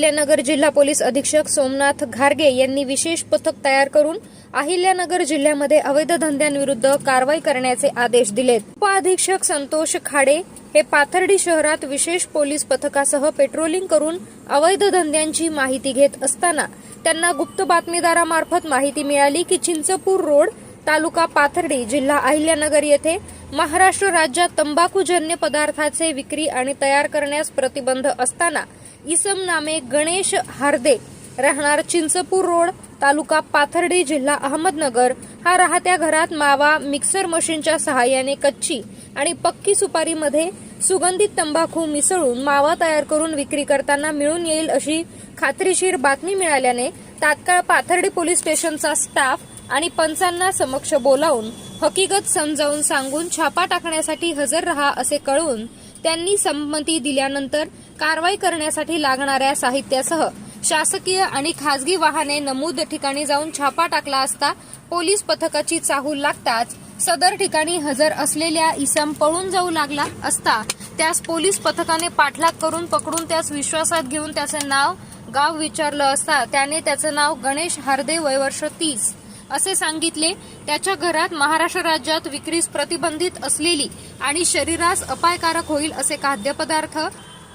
अहिल्यानगर जिल्हा पोलीस अधीक्षक सोमनाथ घारगे यांनी विशेष पथक तयार करून अहिल्यानगर जिल्ह्यामध्ये अवैध धंद्यांविरुद्ध कारवाई करण्याचे आदेश दिलेत. उपअधीक्षक संतोष खाडे हे पाथर्डी शहरात विशेष पोलीस पथकासह पेट्रोलिंग करून अवैध धंद्यांची माहिती घेत असताना त्यांना गुप्त बातमीदारामार्फत माहिती मिळाली की चिंचपूर रोड तालुका पाथर्डी जिल्हा अहिल्यानगर येथे महाराष्ट्र राज्यात तंबाखूजन्य पदार्थाचे विक्री आणि तयार करण्यास प्रतिबंध असताना इसम नामे गणेश हार्दे राहणार चिंचपूर रोड तालुका पाथर्डी जिल्हा अहमदनगर. हा राहत्या घरात मावा मिक्सर मशीनच्या सहाय्याने कच्ची आणि पक्की सुपारीमध्ये सुगंधित तंबाखू मिसळून मावा तयार करून विक्री करताना मिळून येईल अशी खात्रीशीर बातमी मिळाल्याने तात्काळ पाथर्डी पोलीस स्टेशनचा स्टाफ आणि पंचांना समक्ष बोलावून हकीकत समजावून सांगून छापा टाकण्यासाठी हजर रहा असे कळवून त्यांनी संमती दिल्यानंतर कारवाई करण्यासाठी लागणाऱ्या साहित्यासह शासकीय आणि खासगी वाहने नमूद ठिकाणी जाऊन छापा टाकला असता पोलीस पथकाची चाहूल लागताच सदर ठिकाणी हजर असलेल्या इसम पळून जाऊ लागला असता त्यास पोलीस पथकाने पाठलाग करून पकडून त्यास विश्वासात घेऊन त्याचे नाव गाव विचारलं असता त्याने त्याचं नाव गणेश हार्दे वयवर्ष तीस. असे सांगितले त्याच्या घरात महाराष्ट्र राज्यात विक्रीस प्रतिबंधित असलेली आणि शरीरास अपायकारक होईल असे खाद्यपदार्थ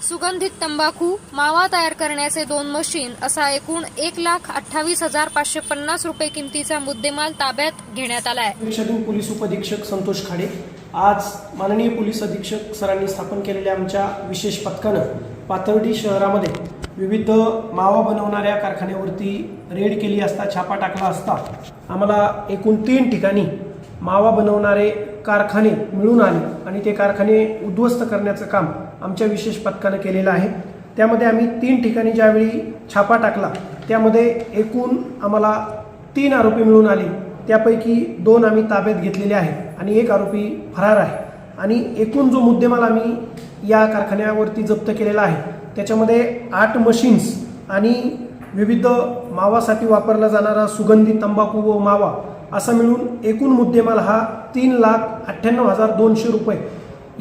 सुगंधित तंबाखू मावा तयार करण्याचे दोन मशीन असा एकूण एक लाख अठ्ठावीस हजार पाचशे पन्नास रुपये किमतीचा मुद्देमाल ताब्यात घेण्यात आला आहे पोलीस उपअधीक्षक संतोष खाडे. आज माननीय पोलीस अधीक्षक सरांनी स्थापन केलेल्या आमच्या विशेष पथकानं पाथर्डी शहरामध्ये विविध मावा बनवणाऱ्या कारखान्यावरती रेड केली असता छापा टाकला असता आम्हाला एकूण तीन ठिकाणी मावा बनवणारे कारखाने मिळून आले आणि ते कारखाने उद्ध्वस्त करण्याचं काम आमच्या विशेष पथकानं केलेलं आहे. त्यामध्ये आम्ही तीन ठिकाणी ज्यावेळी छापा टाकला त्यामध्ये एकूण आम्हाला तीन आरोपी मिळून आले. त्यापैकी दोन आम्ही ताब्यात घेतलेले आहेत आणि एक आरोपी फरार आहे. आणि एकूण जो मुद्देमाल आम्ही या कारखान्यावरती जप्त केलेला आहे त्याच्यामध्ये आठ मशीन्स आणि विविध मावासाठी वापरला जाणारा सुगंधी तंबाखू व मावा असा मिळून एकूण मुद्देमाल हा तीन लाख अठ्ठ्याण्णव हजार दोनशे रुपये.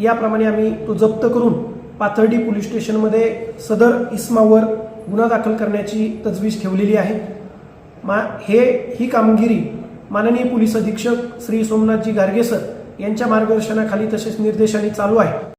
याप्रमाणे आम्ही तो जप्त करून पाथर्डी पोलीस स्टेशनमध्ये सदर इस्मावर गुन्हा दाखल करण्याची तजवीज ठेवलेली आहे. मा हे ही कामगिरी माननीय पोलीस अधीक्षक श्री सोमनाथजी गारगेसर यांच्या मार्गदर्शनाखाली तसेच निर्देशाने चालू आहे.